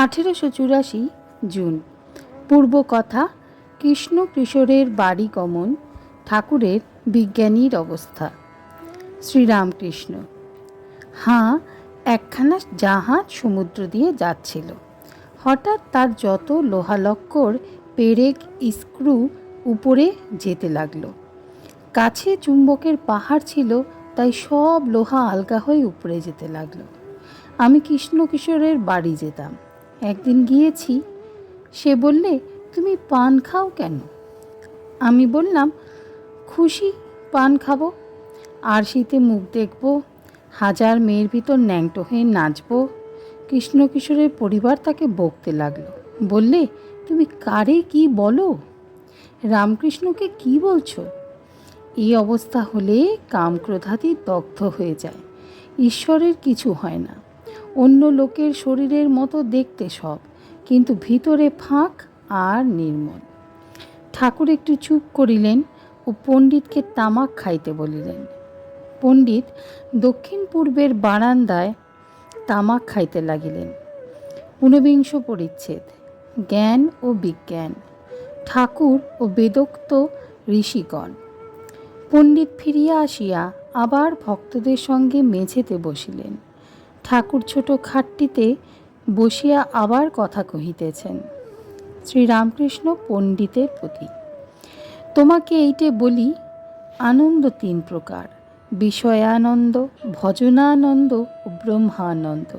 আঠেরোশো চুরাশি জুন। পূর্ব কথা, কৃষ্ণ কিশোরের বাড়ি গমন, ঠাকুরের বিজ্ঞানীর অবস্থা। শ্রীরামকৃষ্ণ। হাঁ, একখানা জাহাজ সমুদ্র দিয়ে যাচ্ছিল। হঠাৎ তার যত লোহালক্কর, পেরেক, স্ক্রু উপরে যেতে লাগল। কাছে চুম্বকের পাহাড় ছিল, তাই সব লোহা আলগা হয়ে উপরে যেতে লাগল। আমি কৃষ্ণ কিশোরের বাড়ি যেতাম। একদিন গিয়েছি, সে বললে, তুমি পান খাও কেন? আমি বললাম, খুশি, পান খাব। আর শীতে মুখ দেখব, হাজার মেয়ের ভিতর ন্যাংটো হয়ে নাচবো। কৃষ্ণ কিশোরের পরিবার তাকে বকতে লাগল। বললে, তুমি কারে কি বলো? রামকৃষ্ণকে কি বলছো? এই অবস্থা হলে কামক্রোধাতি দগ্ধ হয়ে যায়। ঈশ্বরের কিছু হয় না। অন্য লোকের শরীরের মতো দেখতে সব, কিন্তু ভিতরে ফাঁক আর নির্মল। ঠাকুর একটু চুপ করিলেন ও পণ্ডিতকে তামাক খাইতে বলিলেন। পণ্ডিত দক্ষিণ পূর্বের বারান্দায় তামাক খাইতে লাগিলেন। ঊনবিংশ পরিচ্ছেদ, জ্ঞান ও বিজ্ঞান, ঠাকুর ও বেদোক্ত ঋষিগণ। পণ্ডিত ফিরিয়া আসিয়া আবার ভক্তদের সঙ্গে মেঝেতে বসিলেন। ঠাকুর ছোট খাটটিতে বসিয়া আবার কথা কহিতেছেন। শ্রীরামকৃষ্ণ পণ্ডিতের প্রতি। তোমাকে এইটে বলি, আনন্দ তিন প্রকার। বিষয়ানন্দ, ভজনানন্দ ও ব্রহ্মানন্দ।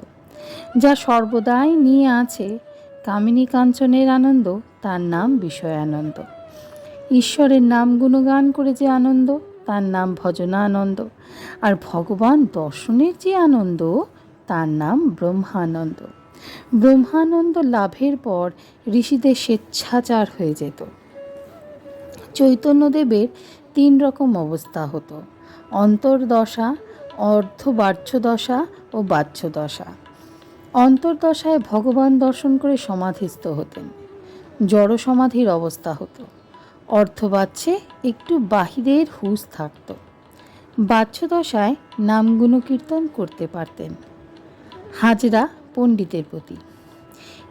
যা সর্বদাই নিয়ে আছে কামিনী কাঞ্চনের আনন্দ, তার নাম বিষয়ানন্দ। ঈশ্বরের নাম গুণগান করে যে আনন্দ, তার নাম ভজনানন্দ। আর ভগবান দর্শনের যে আনন্দ তার নাম ব্রহ্মানন্দ। ব্রহ্মানন্দ লাভের পর ঋষিদের স্বেচ্ছাচার হয়ে যেত। চৈতন্যদেবের তিন রকম অবস্থা হতো। অন্তর্দশা অর্ধবাহ্যদশা ও বাহ্যদশা অন্তর্দশায় ভগবান দর্শন করে সমাধিস্থ হতেন। জড় সমাধির অবস্থা হতো। অর্থবাচ্যে একটু বাহিরের হুঁশ থাকত। বাহ্যদশায় নাম গুণকীর্তন করতে পারতেন। হাজরা পণ্ডিতের প্রতি।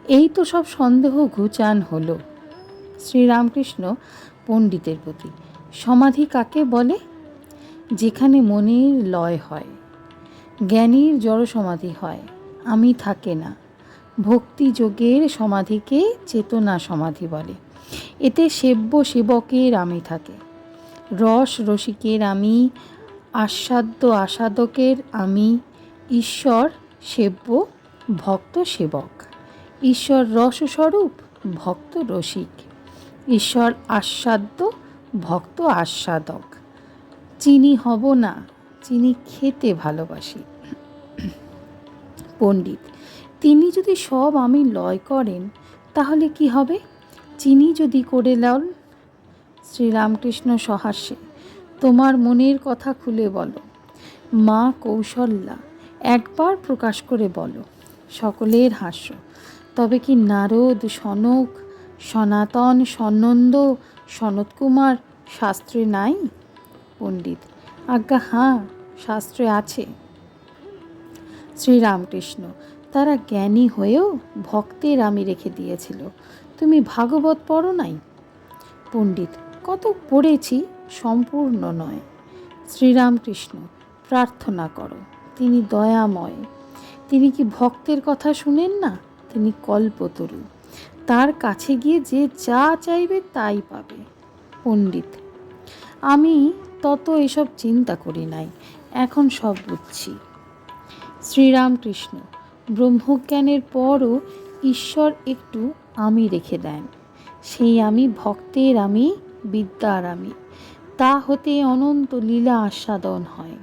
এই তো সব সন্দেহ ঘুচান হলো। শ্রীরামকৃষ্ণ পণ্ডিতের প্রতি। সমাধি কাকে বলে? যেখানে মনের লয় হয়। জ্ঞানীর জড় সমাধি হয়। আমি থাকে না। ভক্তি যোগের সমাধিকে চেতনা সমাধি বলে। এতে সেব্য সেবকের আমি থাকে। রস রসিকের আমি আস্বাদ্য আসাদকের আমি, ঈশ্বর সেব্য, ভক্ত সেবক। ঈশ্বর রসস্বরূপ, ভক্ত রসিক। ঈশ্বর আস্বাদ্য, ভক্ত আস্বাদক। চিনি হব না, চিনি খেতে ভালোবাসি। পণ্ডিত, তিনি যদি সব আমি লয় করেন, তাহলে কি হবে? চিনি যদি করে লন, শ্রীরামকৃষ্ণ সহাস্যে, তোমার মনের কথা খুলে বলো। মা কৌশল্যা একবার প্রকাশ করে বলো, সকলের হাস্য। তবে কি নারদ, সনক, সনাতন, সনন্দ, সনৎকুমার শাস্ত্রে নাই? পণ্ডিত, আজ্ঞা হাঁ, শাস্ত্রে আছে। শ্রীরামকৃষ্ণ, তারা জ্ঞানী হয়েও ভক্তের আমি রেখে দিয়েছিল। তুমি ভাগবত পড়ো নাই? পণ্ডিত, কত পড়েছি সম্পূর্ণ নয়। শ্রীরামকৃষ্ণ, প্রার্থনা করো। তিনি দয়াময়। তিনি কি ভক্তের কথা শুনেন না? তিনি কল্পতরু। তার কাছে গিয়ে যে যা চাইবে তাই পাবে। পণ্ডিত, আমি তত এসব চিন্তা করি নাই, এখন সব বুঝছি। শ্রীরামকৃষ্ণ, ব্রহ্মজ্ঞানের পরও ঈশ্বর একটু আমি রেখে দেন। সেই আমি ভক্তের আমি, বিদ্যার আমি। তা হতে অনন্ত লীলা আস্বাদন হয়।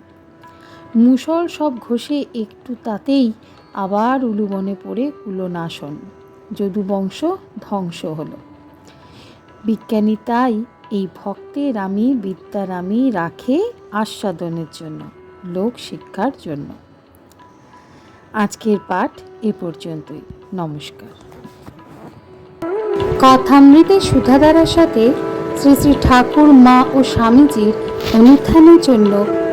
মুসল সব ঘষে একটু তাতেই আবার উলুবনে পড়ে কুলনাশন। যদুবংশ ধ্বংস হল। বিজ্ঞানী তাই এই ভক্তের আমি বিদ্যার আমি রাখে আস্বাদনের জন্য, লোক শিক্ষার জন্য। আজকের পাঠ এ পর্যন্তই। নমস্কার। কথামৃতের সুধাধারার সাথে শ্রী শ্রী ঠাকুর, মা ও স্বামীজির অনুত্থানের জন্য